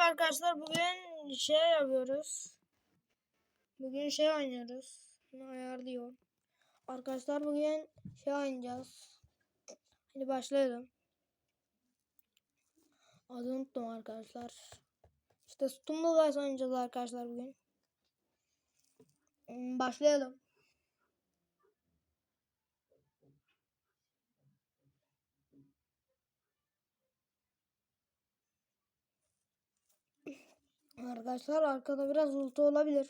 arkadaşlar bugün şey yapıyoruz. Bugün şey oynuyoruz. Bunu ayarlıyor. Arkadaşlar bugün şey oynayacağız. Hadi başlayalım. Adını unuttum arkadaşlar. İşte Stumble Guys oynayacağız arkadaşlar bugün. Hmm, Başlayalım. Arkadaşlar arkada biraz ulti olabilir.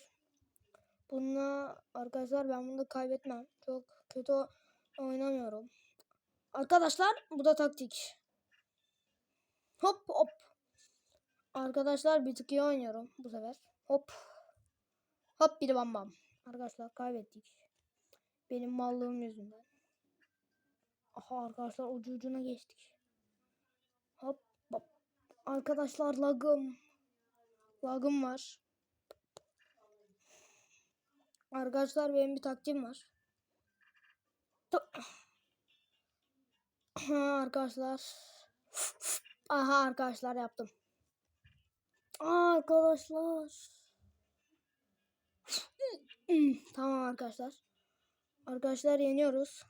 Bununla arkadaşlar ben bunu kaybetmem. Çok kötü oynamıyorum. Arkadaşlar bu da taktik. Hop hop. Arkadaşlar bir tık iyi oynuyorum bu sefer. Hop. Hop bir bam bam. Arkadaşlar kaybettik. Benim mallığım yüzünden. Aha arkadaşlar ucu ucuna geçtik. Hop hop. Arkadaşlar lagım. Lagım var. Arkadaşlar benim bir taktiğim var. Arkadaşlar. Aha arkadaşlar yaptım. Aa, arkadaşlar. tamam arkadaşlar. Arkadaşlar yeniyoruz.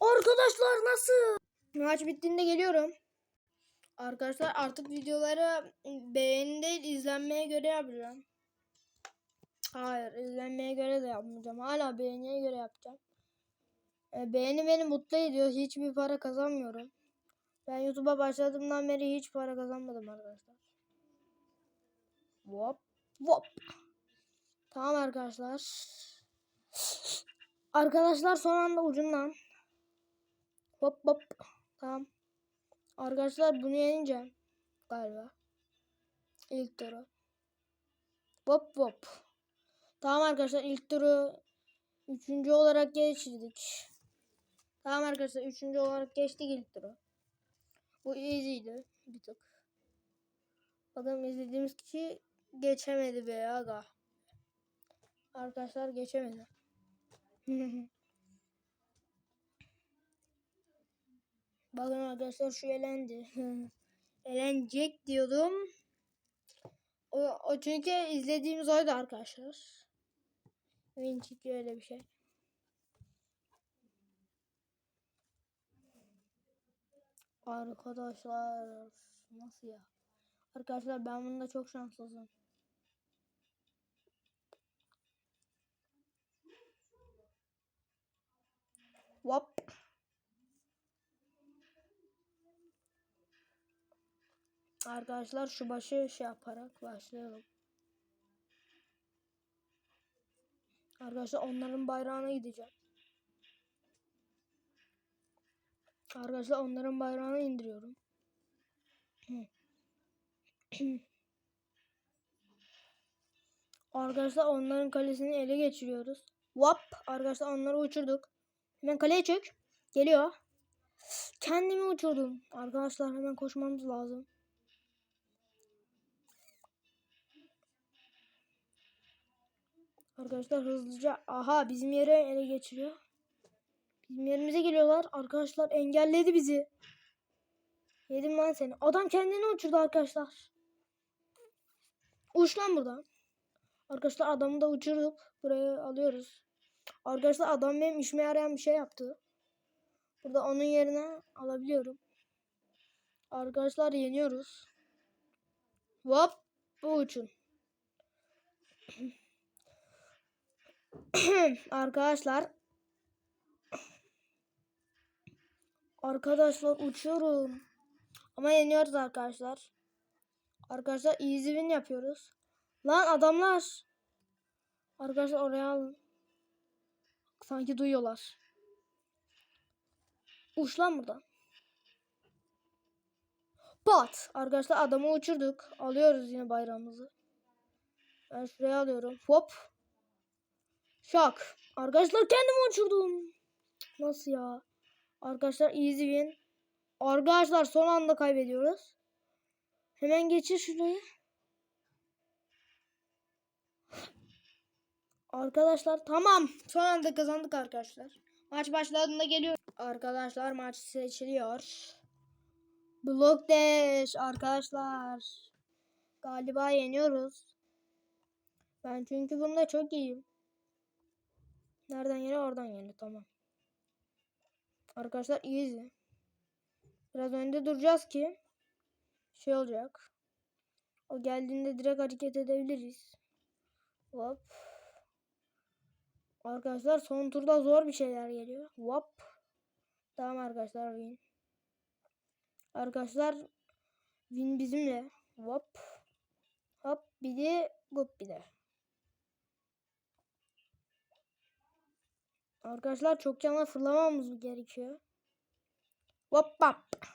Arkadaşlar nasıl? Maç bittiğinde geliyorum. Arkadaşlar artık videoları beğeni değil izlenmeye göre yapacağım. Hayır izlenmeye göre de yapmayacağım. Hala beğeniye göre yapacağım. E, beğeni beni mutlu ediyor. Hiçbir para kazanmıyorum. Ben YouTube'a başladığımdan beri hiç para kazanmadım arkadaşlar. Hop hop. Tamam arkadaşlar. Arkadaşlar son anda ucundan. Hop hop. Tamam. Arkadaşlar bunu yeneceğim. Galiba. İlk turu. Hop hop. Tamam arkadaşlar ilk turu üçüncü olarak geçirdik. Tamam arkadaşlar üçüncü olarak geçtik ilk turu. Bu easy'ydi bir tık. Bakalım izlediğimiz kişi geçemedi be aga. Arkadaşlar geçemedi. Bakın arkadaşlar şu elendi. Elenecek diyordum. O, o çünkü izlediğimiz oydu arkadaşlar. Win çıkıyor öyle bir şey. Arkadaşlar nasıl ya? Arkadaşlar ben bunda çok şanslıyım. Hop. Arkadaşlar şu başı şey yaparak başlayalım. Arkadaşlar onların bayrağına gideceğim. Arkadaşlar onların bayrağını indiriyorum. Arkadaşlar onların kalesini ele geçiriyoruz. Wap arkadaşlar onları uçurduk. Hemen kaleye çök. Geliyor. Kendimi uçurdum. Arkadaşlar hemen koşmamız lazım. Arkadaşlar hızlıca aha bizim yere ele geçiriyor. Bizim yerimize geliyorlar. Arkadaşlar engelledi bizi. Yedim lan seni. Adam kendini uçurdu arkadaşlar. Uç lan buradan. Arkadaşlar adamı da uçurduk. Buraya alıyoruz. Arkadaşlar adam benim işime yarayan bir şey yaptı. Burada onun yerine alabiliyorum. Arkadaşlar yeniyoruz. Hop. Bu uçun. Arkadaşlar. Arkadaşlar uçuyorum. Ama yeniyoruz arkadaşlar. Arkadaşlar easy win yapıyoruz. Lan adamlar. Arkadaşlar oraya alın. Sanki duyuyorlar. Uç lan buradan. Bat. Arkadaşlar adamı uçurduk. Alıyoruz yine bayrağımızı. Ben şuraya alıyorum. Hop. Şak. Arkadaşlar kendimi uçurdum. Nasıl ya? Arkadaşlar easy win. Arkadaşlar son anda kaybediyoruz. Hemen geçir şurayı. Arkadaşlar tamam. Son anda kazandık arkadaşlar. Maç başladığında geliyor. Arkadaşlar maç seçiliyor. Block Dash arkadaşlar. Galiba yeniyoruz. Ben çünkü bunda çok iyiyim. Nereden geliyor? Oradan geliyor. Tamam. Arkadaşlar easy. Biraz önde duracağız ki şey olacak. O geldiğinde direkt hareket edebiliriz. Hop. Arkadaşlar son turda zor bir şeyler geliyor. Hop. Tamam arkadaşlar win. Arkadaşlar win bizimle. Hop. Hop bir de hop bir de. Arkadaşlar çok canlı fırlamamız gerekiyor. Hop hop.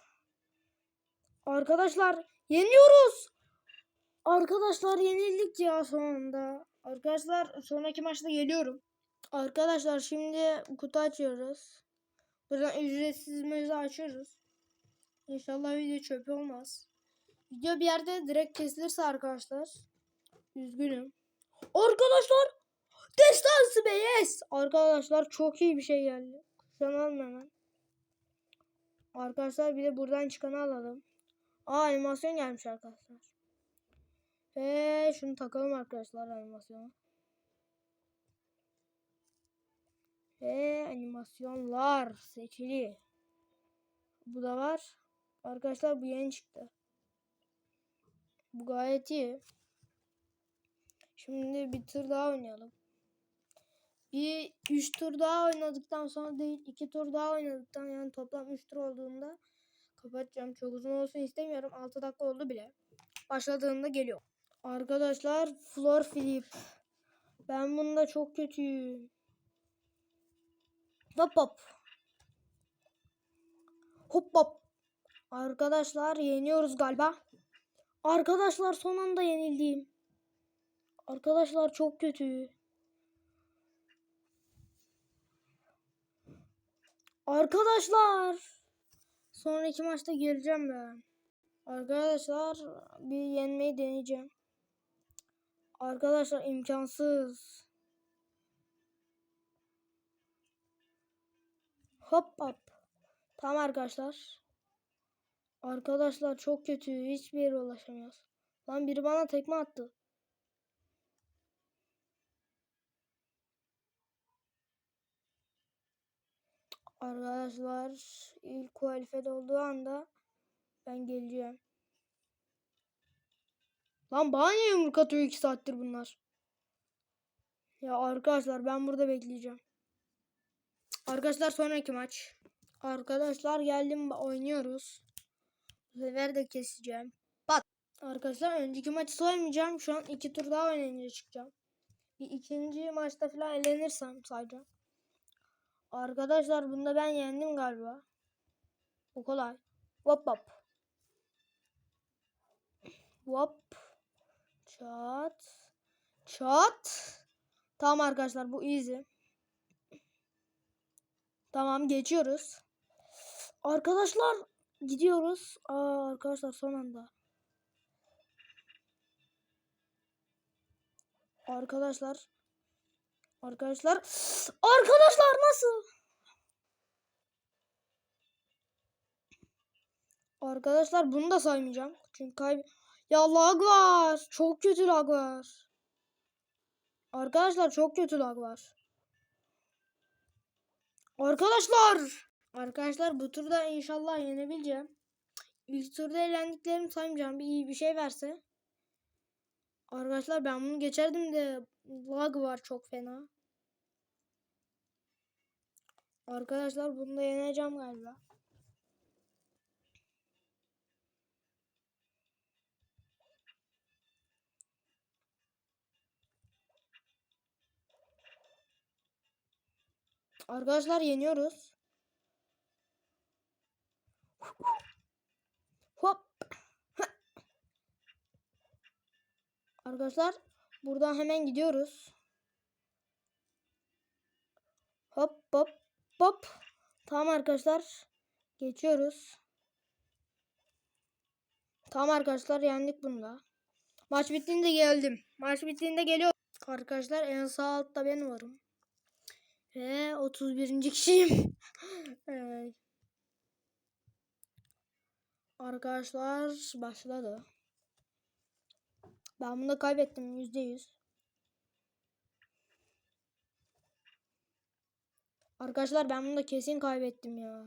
Arkadaşlar yeniyoruz. Arkadaşlar yenildik ya sonunda. Arkadaşlar sonraki maçta geliyorum. Arkadaşlar şimdi kutu açıyoruz. Buradan ücretsiz mevzu açıyoruz. İnşallah video çöp olmaz. Video bir yerde direkt kesilirse arkadaşlar. Üzgünüm. Arkadaşlar Destansı be yes. Arkadaşlar çok iyi bir şey geldi. Kuşanalım hemen. Arkadaşlar bir de buradan çıkanı alalım. Aa animasyon gelmiş arkadaşlar. Ve şunu takalım arkadaşlar animasyonu. Ve animasyonlar seçili. Bu da var. Arkadaşlar bu yeni çıktı. Bu gayet iyi. Şimdi bir tır daha oynayalım. Bir 3 tur daha oynadıktan sonra değil 2 tur daha oynadıktan yani toplam 3 tur olduğunda kapatacağım. Çok uzun olsun istemiyorum. 6 dakika oldu bile. Başladığında geliyor. Arkadaşlar floor flip. Ben bunda çok kötüyüm. Hop hop. Hop hop. Arkadaşlar yeniyoruz galiba. Arkadaşlar son anda yenildim. Arkadaşlar çok kötü. Arkadaşlar. Sonraki maçta geleceğim ben. Arkadaşlar bir yenmeyi deneyeceğim. Arkadaşlar imkansız. Hop hop. Tamam arkadaşlar. Arkadaşlar çok kötü. Hiçbir yere ulaşamıyoruz. Lan biri bana tekme attı. Arkadaşlar ilk kualifede olduğu anda ben geleceğim. Lan bana niye yumruk atıyor 2 saattir bunlar? Ya arkadaşlar ben burada bekleyeceğim. Arkadaşlar sonraki maç. Arkadaşlar geldim oynuyoruz. Bu sefer de keseceğim. Pat. Arkadaşlar önceki maçı saymayacağım. Şu an iki tur daha oynayınca çıkacağım. Bir ikinci maçta falan elenirsem sayacağım. Arkadaşlar bunda ben yendim galiba. Bu kolay. Hop hop. Hop. Çat. Çat. Tamam arkadaşlar bu easy. Tamam geçiyoruz. Arkadaşlar gidiyoruz. Aa, arkadaşlar son anda. Arkadaşlar. Arkadaşlar. Arkadaşlar nasıl? Arkadaşlar bunu da saymayacağım. Çünkü kayb... Ya lag var. Çok kötü lag var. Arkadaşlar çok kötü lag var. Arkadaşlar. Arkadaşlar bu turda inşallah yenebileceğim. İlk turda eğlendiklerimi saymayacağım. Bir iyi bir şey verse. Arkadaşlar ben bunu geçerdim de lag var çok fena. Arkadaşlar bunu da yeneceğim galiba. Arkadaşlar yeniyoruz. Hop. Arkadaşlar buradan hemen gidiyoruz. Hop hop hop. Tamam arkadaşlar. Geçiyoruz. Tamam arkadaşlar yendik bunda. Maç bittiğinde geldim. Maç bittiğinde geliyor. Arkadaşlar en sağ altta ben varım. Ve 31. kişiyim. evet. Arkadaşlar başladı. Ben bunu kaybettim yüzde yüz. Arkadaşlar ben bunu da kesin kaybettim ya.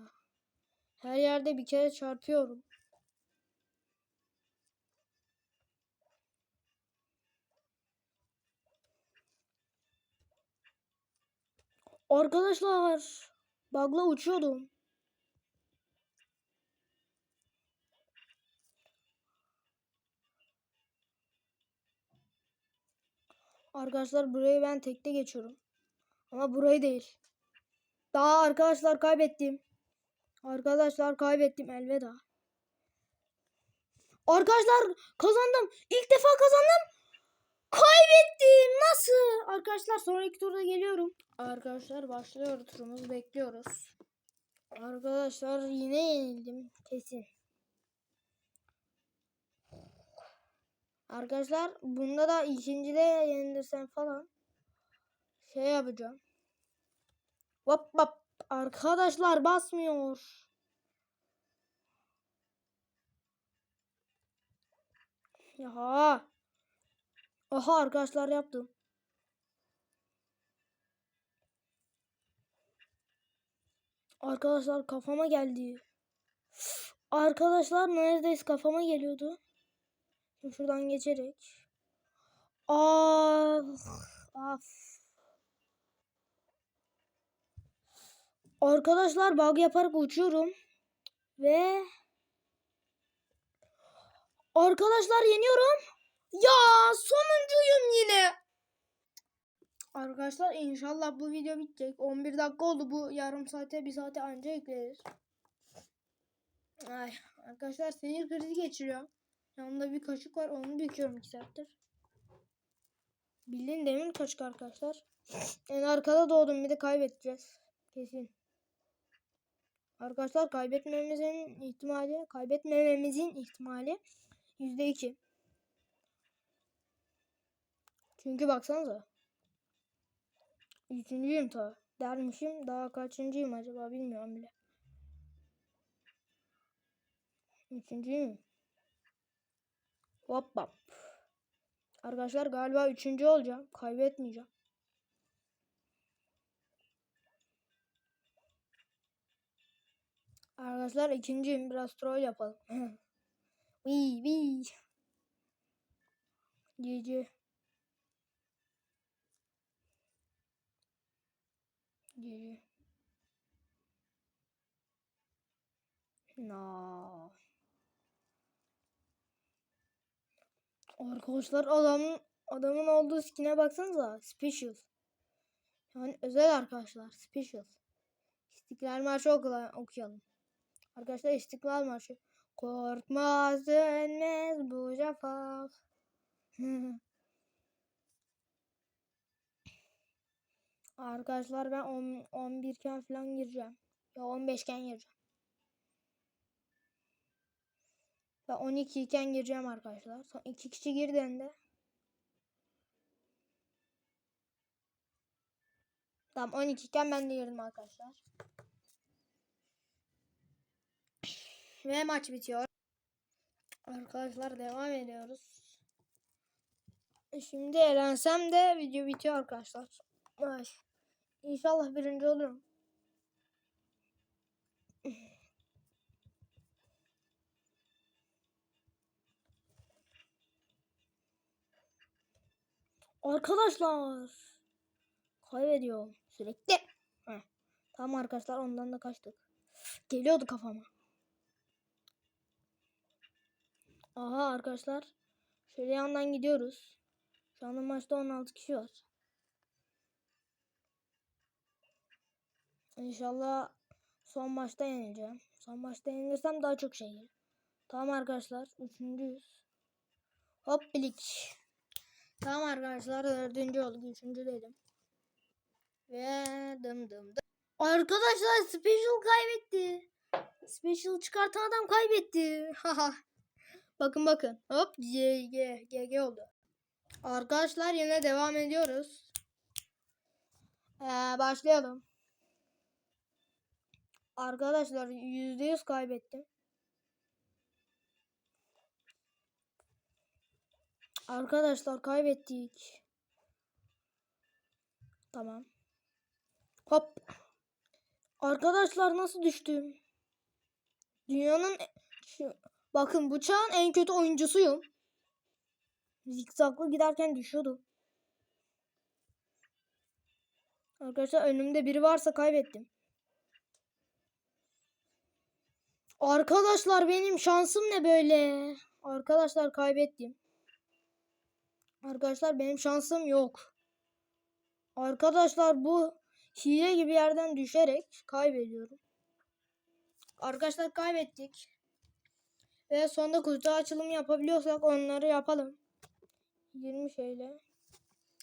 Her yerde bir kere çarpıyorum. Arkadaşlar bug'la uçuyordum. Arkadaşlar burayı ben tekte geçiyorum. Ama burayı değil. Daha arkadaşlar kaybettim. Arkadaşlar kaybettim elveda. Arkadaşlar kazandım. İlk defa kazandım. Kaybettim. Nasıl? Arkadaşlar sonraki turda geliyorum. Arkadaşlar başlıyor turumuz bekliyoruz. Arkadaşlar yine yenildim kesin. Arkadaşlar bunda da ikincide yenilirsem falan şey yapacağım. Hop hop. Arkadaşlar basmıyor. Ya. Aha arkadaşlar yaptım. Arkadaşlar kafama geldi. Arkadaşlar neredeyse kafama geliyordu. Şuradan geçerek. Ah, af. Arkadaşlar bug yaparak uçuyorum. Ve Arkadaşlar yeniyorum. Ya sonuncuyum yine. Arkadaşlar inşallah bu video bitecek. 11 dakika oldu bu yarım saate bir saate anca ekleriz. Ay arkadaşlar sinir krizi geçiriyor. Yanımda bir kaşık var onu büküyorum 2 saattir. Bildiğin demir kaşık arkadaşlar. En arkada doğdum bir de kaybedeceğiz. Kesin. Arkadaşlar kaybetmememizin ihtimali, kaybetmememizin ihtimali %2. Çünkü baksanıza. Üçüncüyüm ta. Dermişim. Daha kaçıncıyım acaba bilmiyorum bile. Üçüncüyüm. Hop hop. Arkadaşlar galiba üçüncü olacağım. Kaybetmeyeceğim. Arkadaşlar ikinciyim. Biraz troll yapalım. Vii vii. GG. GG. No. Arkadaşlar adamın adamın olduğu skin'e baksanıza. Special. Yani özel arkadaşlar. Special. İstiklal Marşı okuyalım. Arkadaşlar İstiklal Marşı. Korkmaz dönmez bu şafak. Arkadaşlar ben 10, 11 iken falan gireceğim. Ya 15 iken gireceğim. Ben 12 iken gireceğim arkadaşlar. Son iki kişi girdiğinde. Tamam 12 iken ben de girdim arkadaşlar. Ve maç bitiyor. Arkadaşlar devam ediyoruz. Şimdi elensem de video bitiyor arkadaşlar. Ay. İnşallah birinci olurum. Arkadaşlar. Kaybediyorum sürekli. Heh. Tamam arkadaşlar ondan da kaçtık. Geliyordu kafama. Aha arkadaşlar. Şöyle yandan gidiyoruz. Şu anda maçta 16 kişi var. İnşallah son maçta yeneceğim. Son maçta yenilirsem daha çok şey gelir. Tamam arkadaşlar. Üçüncüyüz. Hop bilik. Tamam arkadaşlar. Dördüncü olduk. Üçüncü dedim. Ve dım dım dım. Arkadaşlar special kaybetti. Special çıkartan adam kaybetti. Bakın bakın. Hop GG. GG oldu. Arkadaşlar yine devam ediyoruz. Ee, başlayalım. Arkadaşlar %100 kaybettim. Arkadaşlar kaybettik. Tamam. Hop. Arkadaşlar nasıl düştüm? Dünyanın e- şu, bakın bu çağın en kötü oyuncusuyum. Zikzaklı giderken düşüyordum. Arkadaşlar önümde biri varsa kaybettim. Arkadaşlar benim şansım ne böyle? Arkadaşlar kaybettim. Arkadaşlar benim şansım yok. Arkadaşlar bu hile gibi yerden düşerek kaybediyorum. Arkadaşlar kaybettik. Ve sonunda kutu açılımı yapabiliyorsak onları yapalım. 20 şeyle.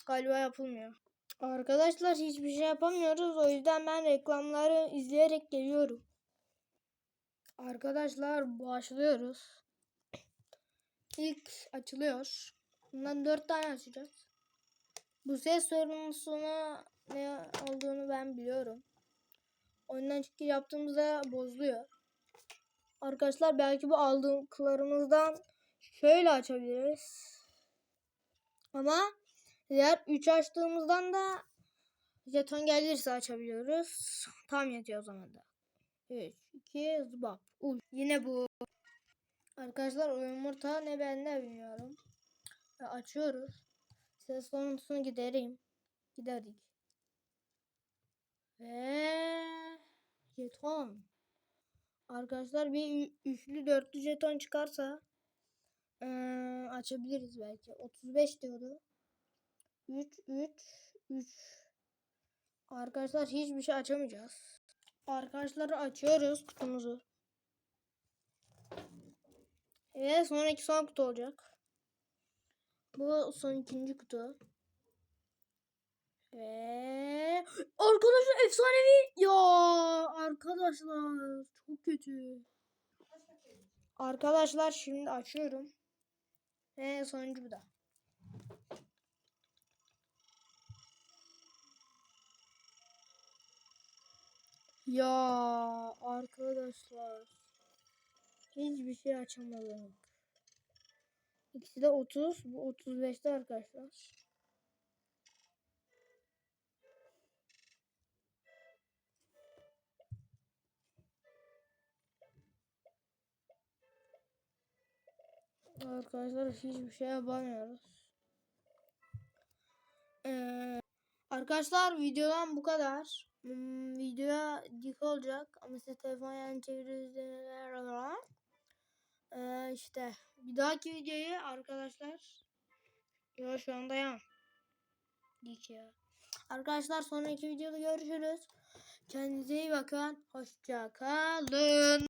Galiba yapılmıyor. Arkadaşlar hiçbir şey yapamıyoruz. O yüzden ben reklamları izleyerek geliyorum. Arkadaşlar başlıyoruz. İlk açılıyor. Bundan 4 tane açacağız. Bu ses sorunusuna ne olduğunu ben biliyorum. Oyundan çünkü yaptığımızda bozuluyor. Arkadaşlar belki bu aldıklarımızdan şöyle açabiliriz. Ama diğer 3 açtığımızdan da jeton gelirse açabiliyoruz. Tam yetiyor o zaman da. 3, 2, zıbap. Uy, yine bu. Arkadaşlar o yumurta ne ben de bilmiyorum. Açıyoruz. Ses soruntusunu gidereyim. Giderdik. Ve jeton. Arkadaşlar bir üçlü dörtlü jeton çıkarsa eee, açabiliriz belki. 35 diyordu. 3 3 3 Arkadaşlar hiçbir şey açamayacağız. Arkadaşlar açıyoruz kutumuzu. Ve sonraki son kutu olacak. Bu son ikinci kutu. Ve arkadaşlar efsanevi ya arkadaşlar çok kötü. Arkadaşlar şimdi açıyorum. Ve sonuncu bu da. Ya arkadaşlar hiçbir şey açamadım. İkisi de 30, bu 35'te arkadaşlar. Arkadaşlar hiçbir şey yapamıyoruz. Ee, arkadaşlar videodan bu kadar. Hmm, videoya dik olacak ama size telefon yani çevirirler. Ee, işte bir dahaki videoyu arkadaşlar ya şu anda ya dik ya. Arkadaşlar sonraki videoda görüşürüz. Kendinize iyi bakın. Hoşça kalın.